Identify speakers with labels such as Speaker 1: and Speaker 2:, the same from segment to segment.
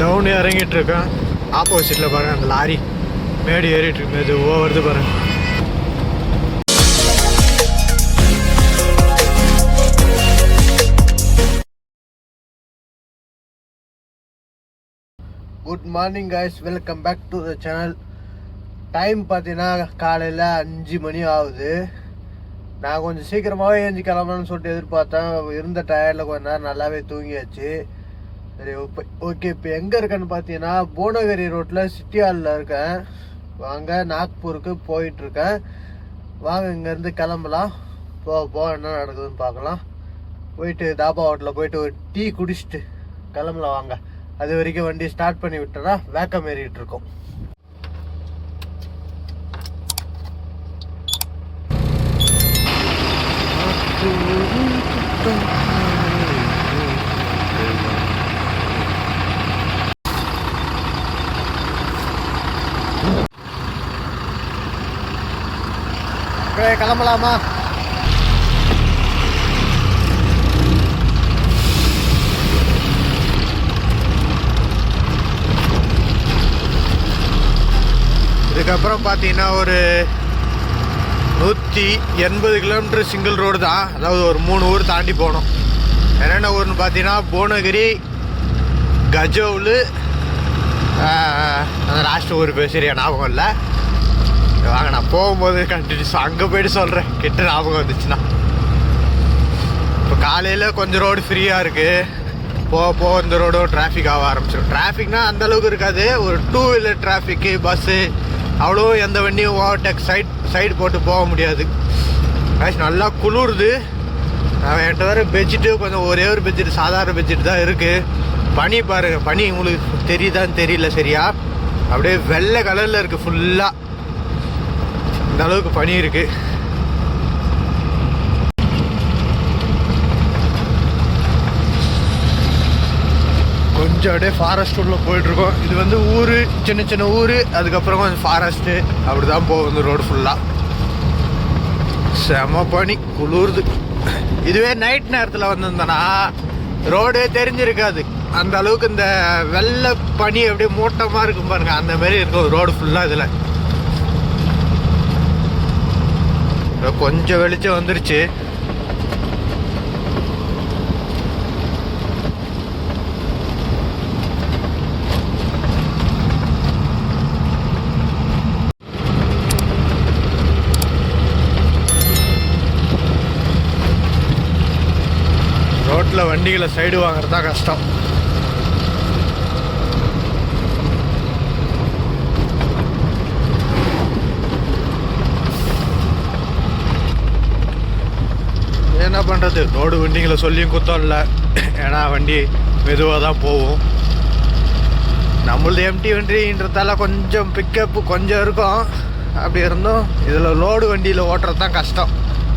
Speaker 1: Down இறங்கிட்டு இருக்கேன். ஆப்போசிட்டில் பாருங்க அந்த லாரி. மேடு ஏறிட்டு இருக்கு மெதுவாக வருது பாருங்க. Good morning guys. Welcome back to the channel time பார்த்தீங்கன்னா காலையில் அஞ்சு மணி ஆகுது. நான் கொஞ்சம் சீக்கிரமாகவே ஏஞ்சி கிளம்பணும்னு சொல்லிட்டு எதிர்பார்த்தேன். இருந்த டயர்டில் கொஞ்ச நேரம் நல்லாவே தூங்கியாச்சு. சரி ஓகே இப்போ எங்கே இருக்கேன்னு பார்த்தீங்கன்னா புவனகிரி ரோட்டில் சிட்டி ஹாலில் இருக்கேன். வாங்க நாக்பூருக்கு போயிட்டுருக்கேன் வாங்க இங்கேருந்து கிளம்பலாம். போ போ என்ன நடக்குதுன்னு பார்க்கலாம். போயிட்டு தாபா ஹோட்டலில் போயிட்டு ஒரு டீ குடிச்சிட்டு கிளம்பலாம் வாங்க. அது வரைக்கும் வண்டி ஸ்டார்ட் பண்ணி விட்டோன்னா வேக்கம் ஏறிட்டு இருக்கோம். மக்களே, கிளம்பலாமா? இதுக்கப்புறம் பார்த்தீங்கன்னா ஒரு நூற்றி எண்பது கிலோமீட்டர் சிங்கிள் ரோடு தான். அதாவது ஒரு மூணு ஊர் தாண்டி போகணும். என்னென்ன ஊர்னு பார்த்தீங்கன்னா புவனகிரி கஜோவில் அந்த லாஸ்ட் ஊர் பேர் சரியா ஞாபகம் இல்லை. வாங்க நான் போகும்போது கண்டினியூஸ் அங்கே போயிட்டு சொல்கிறேன் கிட்ட ஞாபகம் வந்துச்சுன்னா. இப்போ காலையில் கொஞ்சம் ரோடு ஃப்ரீயாக இருக்குது போக போக இந்த ரோடும் டிராஃபிக் ஆக ஆரம்பிச்சிடும் டிராஃபிக்னால் அந்த அளவுக்கு இருக்காது. ஒரு டூ வீலர் டிராஃபிக்கு பஸ்ஸு அவ்வளோ எந்த வண்டியும் ஓவர்டேக் சைட் சைடு போட்டு போக முடியாது. காய்ச்சி நல்லா குளிருது. நான் என்கிட்ட வர பெட்ஷீட்டு கொஞ்சம் ஒரே ஒரு பெட்ஷீட் சாதாரண பெட்ஷீட் தான் இருக்குது பனி பாருங்கள் பனி உங்களுக்கு தெரியுதான்னு தெரியல சரியா? அப்படியே வெள்ளை கலரில் இருக்குது ஃபுல்லாக இந்த அளவுக்கு பனி இருக்குது கொஞ்சம் அப்படியே ஃபாரஸ்ட் உள்ளே போயிட்டுருக்கோம். இது வந்து ஊர் சின்ன சின்ன ஊர் அதுக்கப்புறம் கொஞ்சம் ஃபாரஸ்ட்டு அப்படி தான் போகும் இந்த ரோடு ஃபுல்லாக செம பனி குளிர்து. இதுவே நைட் நேரத்தில் வந்திருந்தேன்னா ரோடே தெரிஞ்சிருக்காது. அந்த அளவுக்கு இந்த வெள்ளை பனி அப்படியே மூட்டமாக இருக்கும் பாருங்க. அந்த மாதிரி இருக்கும் ரோடு ஃபுல்லாக இதில். கொஞ்சம் வெளிச்சம் வந்துருச்சு. ரோட்டில் வண்டிகளை சைடு வாங்குறது தான் கஷ்டம் என்ன பண்ணுறது ரோடு வண்டிங்களை சொல்லியும் குத்தம் இல்லை. ஏன்னா வண்டி மெதுவாக தான் போகும். நம்மளது எம்டி வண்டின்றதால கொஞ்சம் பிக்கப்பு கொஞ்சம் இருக்கும். அப்படி இருந்தும் இதில் லோடு வண்டியில் ஓட்டுறது தான் கஷ்டம்.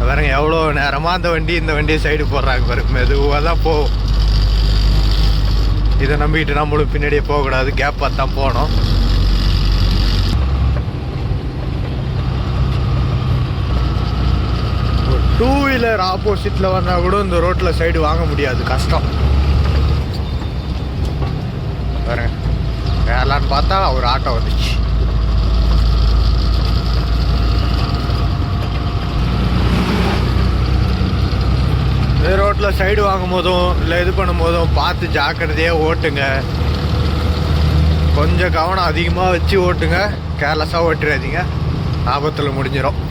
Speaker 1: பாருங்க எவ்வளோ நேரமாக அந்த வண்டி இந்த வண்டியை சைடு போடுறாங்க பாருங்க மெதுவாக தான் போகும். இதை நம்பிக்கிட்டு நம்மளும் பின்னாடியே போகக்கூடாது. கேப்பாக தான் போகணும் டூ வீலர் ஆப்போசிட்டில் வந்தால் கூட இந்த ரோட்டில் சைடு வாங்க முடியாது. கஷ்டம். பாருங்க. வேலான்னு பார்த்தா ஒரு ஆட்டோ வந்துச்சு. இந்த ரோட்டில் சைடு வாங்கும் போதும் இல்லை இது பண்ணும் போதும் பார்த்து ஜாக்கிரதையாக ஓட்டுங்க. கொஞ்சம் கவனம் அதிகமாக வச்சு ஓட்டுங்க. கேர்லெஸ்ஸாக ஓட்டுறாதீங்க ஆபத்தில் முடிஞ்சிடும்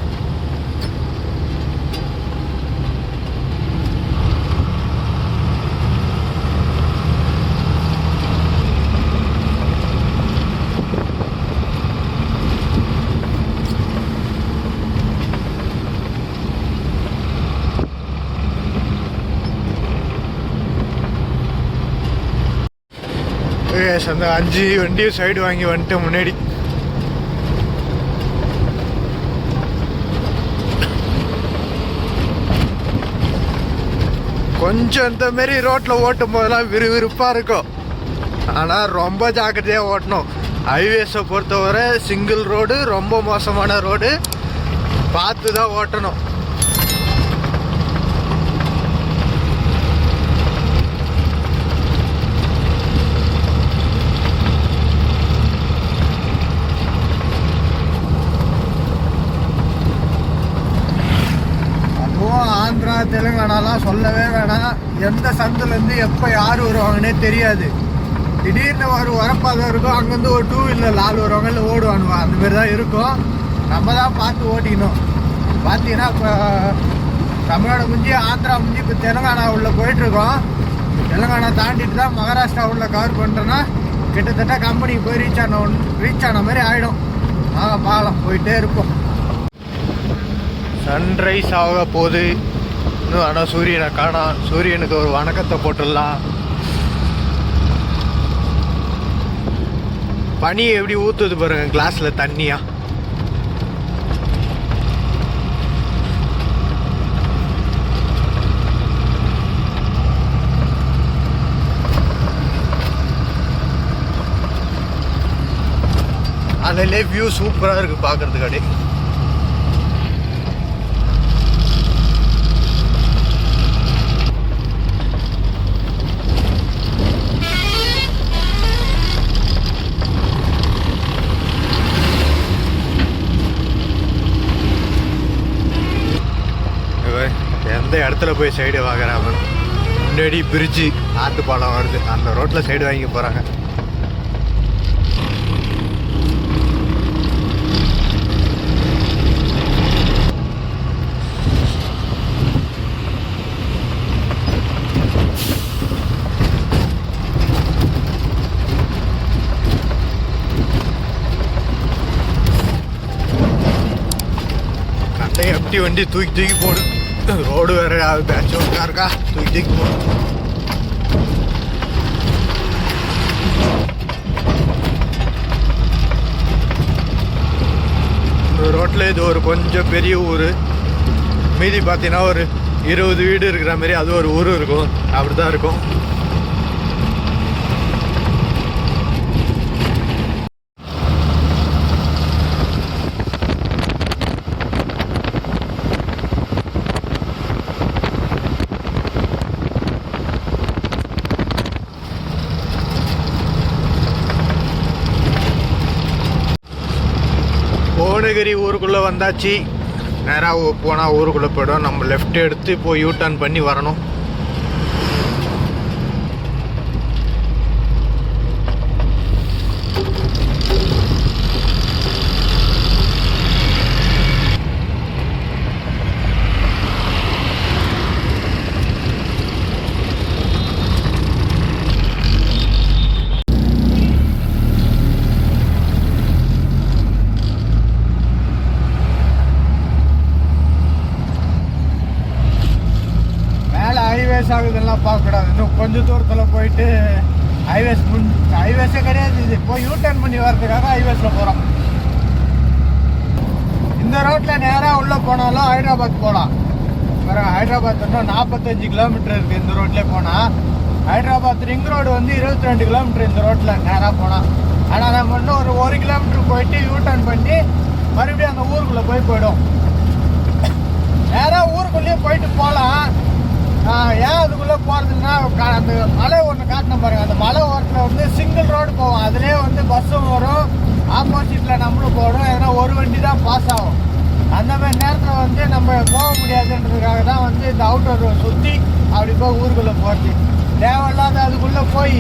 Speaker 1: அந்த அஞ்சு வண்டியும் சைடு வாங்கி வந்துட்டு முன்னாடி. கொஞ்சம் இந்த மாரி ரோட்டில் ஓட்டும் போதெல்லாம் விறுவிறுப்பாக இருக்கும். ஆனால் ரொம்ப ஜாக்கிரதையாக ஓட்டணும். ஹைவேஸை பொறுத்தவரை சிங்கிள் ரோடு ரொம்ப மோசமான ரோடு பார்த்து தான் ஓட்டணும். தெலுங்கானாலாம் சொல்லவே வேணாம். எந்த சந்துலேருந்து எப்போ யார் வருவாங்கன்னே தெரியாது. திடீர்னு ஒரு வரப்பாதை இருக்கும். அங்கேருந்து ஒரு டூ வீலர் ஆள் வருவாங்க இல்லை ஓடுவானுவா. அந்த மாதிரி தான் இருக்கும். நம்ம தான் பார்த்து ஓட்டிக்கணும். பார்த்தீங்கன்னா இப்போ தமிழ்நாடு முடிஞ்சு ஆந்திரா முடிஞ்சு இப்போ தெலுங்கானா உள்ள போயிட்டுருக்கோம். தெலுங்கானா தாண்டிட்டு தான் மகாராஷ்டிரா உள்ள கவர் பண்ணுறோன்னா கிட்டத்தட்ட கம்பெனிக்கு போய் ரீச் ஆன ரீச் ஆன மாதிரி ஆகிடும் நாங்கள் பார்க்கலாம் போயிட்டே இருப்போம். சன்ரைஸ் ஆக போகுது. இன்னும் ஆனால் சூரியனை காணா சூரியனுக்கு ஒரு வணக்கத்தை போட்டுடலாம். பனி எப்படி ஊற்றுது பாருங்க கிளாஸில் தண்ணியா? அதிலே வியூ சூப்பராக இருக்கு பார்க்குறதுக்கு அப்படியே அந்த இடத்துல போய் சைடு வாங்குறாங்க முன்னாடி பிரிட்ஜு ஆத்து பாலம் வருது. அந்த ரோட்டில் சைடு வாங்கி போகிறாங்க எப்படி வண்டி தூக்கி தூக்கி போடு. ரோடு வேற பேட்ச் இருக்கா தூக்கிட்டு போ ரோட்டில் இது ஒரு கொஞ்சம் பெரிய ஊர் மீதி பார்த்தீங்கன்னா ஒரு இருபது வீடு இருக்கிற மாதிரி அது ஒரு ஊர் இருக்கும் அப்படி தான் இருக்கும் புவனகிரி ஊருக்குள்ளே வந்தாச்சு. நேராக போனால் ஊருக்குள்ளே போய்டும் நம்ம லெஃப்ட் எடுத்து இப்போ யூ டர்ன் பண்ணி வரணும் மேலே ஹைவேஸ் ஆகுதெல்லாம் பார்க்கக்கூடாது இன்னும் கொஞ்சம் தூரத்தில் போயிட்டு ஹைவேஸ் முன் ஹைவேஸே கிடையாது இது. போய் யூ டர்ன் பண்ணி வர்றதுக்காக ஹைவேஸில் போகிறோம் இந்த ரோட்டில் நேராக உள்ளே போனாலும் ஹைதராபாத் போகலாம் வேறு ஹைதராபாத் இன்னும் நாற்பத்தஞ்சு கிலோமீட்டர் இருக்குது இந்த ரோட்லேயே போனால் ஹைதராபாத் ரிங் ரோடு வந்து இருபத்தி ரெண்டு கிலோமீட்டர் இந்த ரோட்டில் நேராக போனால் ஆனால் நம்ம இன்னும் ஒரு ஒரு கிலோமீட்டர் போயிட்டு யூ டர்ன் பண்ணி மறுபடியும் அந்த ஊருக்குள்ளே போய் போயிடும் நேராக ஊருக்குள்ளேயே போயிட்டு போகலாம் ஏன் அதுக்குள்ளே போகிறதுன்னா அந்த மலை ஒன்று காட்டின பாருங்க. அந்த மலை ஓரத்தில் வந்து சிங்கிள் ரோடு போவோம். அதுலேயே வந்து பஸ்ஸும் வரும். ஆப்போசிட்டில் நம்மளும் போடும் ஏன்னா ஒரு வண்டி தான் பாஸ் ஆகும். அந்த மாதிரி நேரத்தில் வந்து நம்ம போக முடியாதுன்றதுக்காக தான் வந்து இந்த அவுட்டோர் ரோடு சுற்றி அப்படி போய் ஊருக்குள்ளே போகிறது தேவையில்லாத அதுக்குள்ளே போய்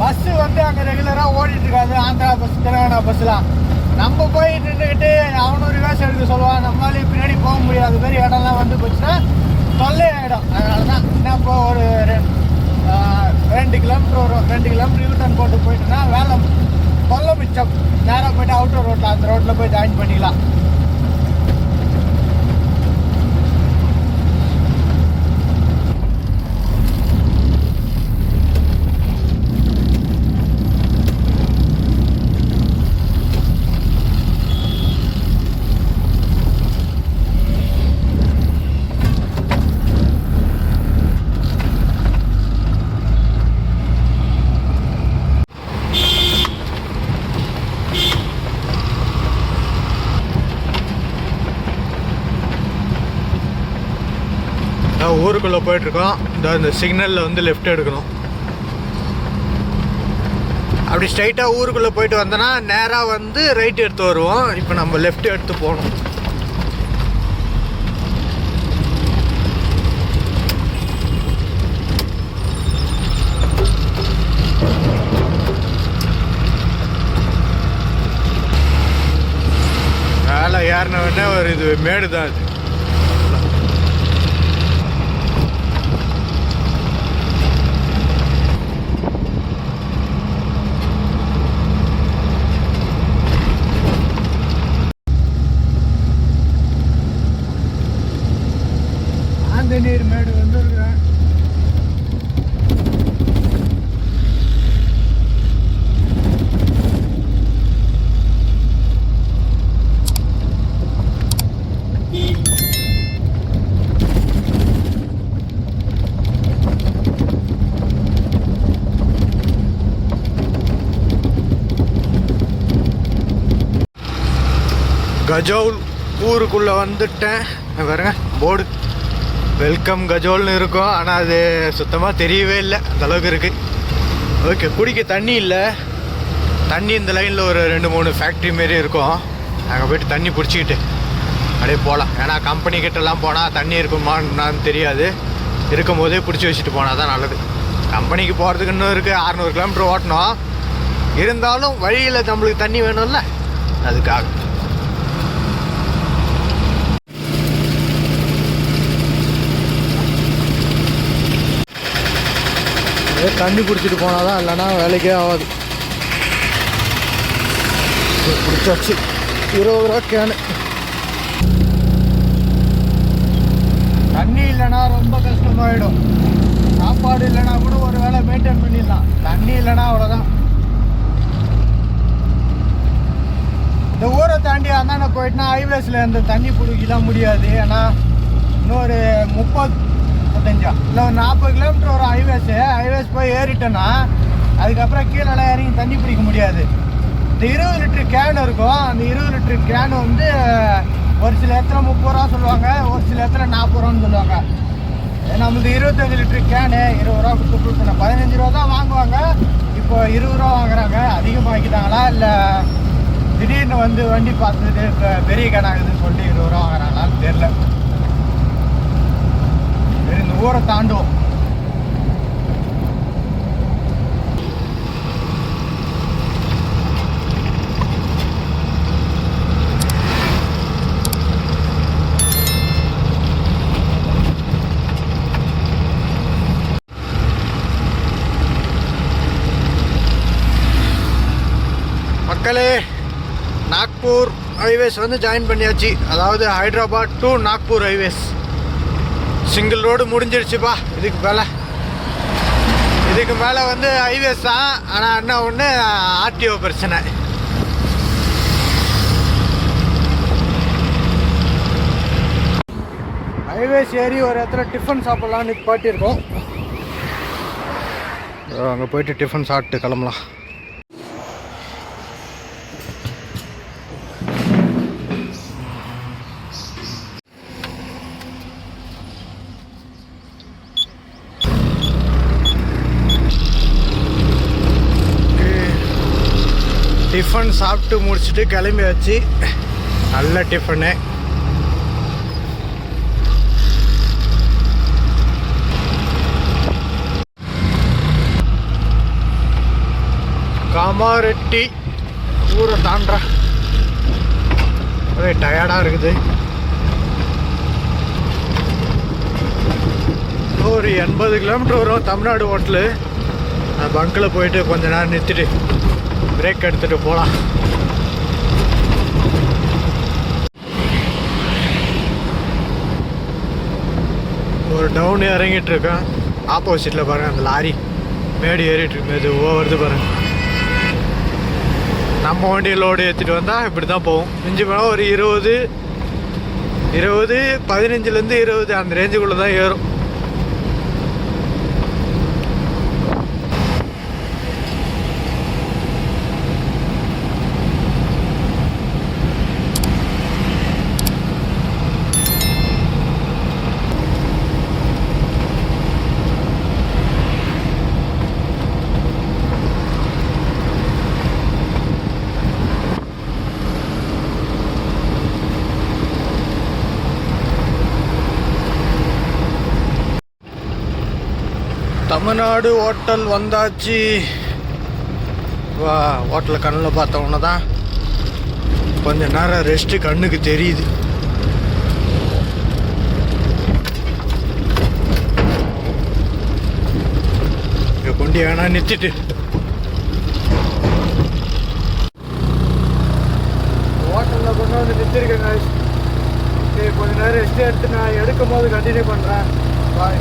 Speaker 1: பஸ்ஸு வந்து அங்கே ரெகுலராக ஓடிட்டுருக்காது ஆந்திரா பஸ் தெலுங்கானா பஸ்லாம் நம்ம போய் நின்றுக்கிட்டு அவனும் ரிவர்ஸ் எடுக்க சொல்லுவான். நம்மளாலையும் பின்னாடி போக முடியாத மாதிரி இடம்லாம் வந்து போச்சுன்னா தொல்லை ஆகிடும் அதனால தான் என்ன இப்போ ஒரு ரெண்டு கிலோமீட்டர் வரும் ரெண்டு கிலோமீட்டர் யூட்டன் போட்டு போயிட்டுனா வேலை தொல்லை மிச்சம். நேராக போயிட்டு அவுட்டர் ரோட்டில் அந்த ரோட்டில் போய் ஜாயின் பண்ணிக்கலாம். நான் ஊருக்குள்ளே போயிட்டுருக்கோம். இந்த இந்த சிக்னலில் வந்து லெஃப்ட் எடுக்கணும். அப்படி ஸ்ட்ரைட்டாக ஊருக்குள்ளே போயிட்டு வந்தோன்னா நேராக வந்து ரைட் எடுத்து வருவோம். இப்போ நம்ம லெஃப்ட் எடுத்து போகணும். வேலை ஏறின உடனே ஒரு இது மேடு தான் அது. கஜோல் ஊருக்குள்ளே வந்துட்டேன். பாருங்க போர்டு வெல்கம் கஜோல்னு இருக்கும். ஆனால் அது சுத்தமாக தெரியவே இல்லை. அந்தளவுக்கு இருக்குது ஓகே குடிக்க தண்ணி இல்லை. தண்ணி இந்த லைனில் ஒரு ரெண்டு மூணு ஃபேக்ட்ரி மாரி இருக்கும். அங்கே போயிட்டு தண்ணி பிடிச்சிக்கிட்டு அப்படியே போகலாம் ஏன்னா கம்பெனி கிட்டலாம் போனால் தண்ணி இருக்குமான்னு தெரியாது. இருக்கும் போதே பிடிச்சி வச்சுட்டு போனால் தான் நல்லது. கம்பெனிக்கு போகிறதுக்கு இன்னும் இருக்குது அறநூறு கிலோமீட்டர் ஓட்டணும். இருந்தாலும் வழியில் நம்மளுக்கு தண்ணி வேணும்ல. அதுக்காக. அதே தண்ணி பிடிச்சிட்டு போனால் தான் இல்லைன்னா வேலைக்கே ஆகாது. பிடிச்சாச்சு இருபது ரூபா கேனு
Speaker 2: தண்ணி இல்லைன்னா ரொம்ப கஷ்டமாயிடும். சாப்பாடு இல்லைன்னா கூட ஒரு வேளை மெயின்டைன் பண்ணிடலாம். தண்ணி இல்லைன்னா அவ்வளோதான் இந்த ஊரை தாண்டி அந்தாண்ட போயிட்டுனா ஹைவேஸில் இந்த தண்ணி பிடிக்கலாம் முடியாது. ஏன்னா இன்னொரு முப்பது முப்பத்தஞ்சா? இல்லை ஒரு நாற்பது கிலோமீட்டர் வரும் ஹைவேஸு ஹைவேஸ் போய் ஏறிட்டோன்னா அதுக்கப்புறம் கீழே இறங்கி தண்ணி பிடிக்க முடியாது. இந்த இருபது லிட்டரு கேன் இருக்கும். அந்த இருபது லிட்டரு கேன் வந்து ஒரு சில இடத்துல முப்பது ரூபா சொல்லுவாங்க ஒரு சில இடத்துல நாற்பது ரூபான்னு சொல்லுவாங்க. நம்மளது இருபத்தஞ்சு லிட்டரு கேனு இருபது ரூபா கொடுத்து கொடுத்தன பதினஞ்சு ரூபா தான் வாங்குவாங்க. இப்போ இருபது ரூபா வாங்குறாங்க. அதிகமாக்கிட்டாங்களா? இல்லை திடீர்னு வந்து வண்டி பார்த்துட்டு இப்போ பெரிய கேனாகுதுன்னு சொல்லிட்டு இருபது ரூபா வாங்குறாங்களான்னு தெரில ஊரை தாண்டுவோம்
Speaker 1: மக்களே நாக்பூர் ஹைவேஸ் வந்து ஜாயின் பண்ணியாச்சு அதாவது Hyderabad to Nagpur highways single road முடிஞ்சிருச்சுப்பா இதுக்கு மேலே. இதுக்கு மேலே வந்து ஹைவேஸ் தான். ஆனால் என்ன ஒன்று ஆர்டிஓ பிரச்சனை.
Speaker 2: ஹைவேஸ் ஏறி ஒரு இடத்துல டிஃபன் சாப்பிட்லான்னு பாட்டியிருக்கோம்
Speaker 1: அங்கே போயிட்டு டிஃபன் சாப்பிட்டு கிளம்பலாம். டிஃபன் சாப்பிட்டு முடிச்சுட்டு கிளம்பியாச்சு. நல்ல டிஃபனு. காமாரெட்டி. ஊரை தாண்டா. ஒரே டயர்டாக இருக்குது. ஒரு எண்பது கிலோமீட்டர் வரும் தமிழ்நாடு ஹோட்டலு. பங்கில் போயிட்டு கொஞ்ச நேரம் நிறுத்திட்டு பிரேக் எடுத்துகிட்டு போகலாம் ஒரு டவுன் இறங்கிட்டுருக்கேன் ஆப்போசிட்டில் பாருங்கள் அந்த லாரி. மேடு ஏறிட்டுருக்கு இது ஓவருது பாருங்கள் நம்ம வண்டி லோடு ஏற்றிட்டு வந்தால் இப்படி தான் போகும். மிஞ்சி போனால் ஒரு இருபது இருபது பதினஞ்சுலேருந்து இருபது அந்த ரேஞ்சுக்குள்ளே தான் ஏறும். தமிழ்நாடு ஹோட்டல் வந்தாச்சு. வா ஹோட்டலில் கண்ணில் பார்த்தவொன்னே தான் கொஞ்ச நேரம் ரெஸ்ட்டு கண்ணுக்கு தெரியுது. இங்க கொண்டு வேணா நிறுத்திட்டு.
Speaker 2: ஹோட்டலில் கொண்டு வந்து நிறுத்திருக்கேன் சரி கொஞ்ச நேரம் ரெஸ்ட் எடுத்து நான் எடுக்கும் போது கண்டினியூ பண்ணுறேன் பாய்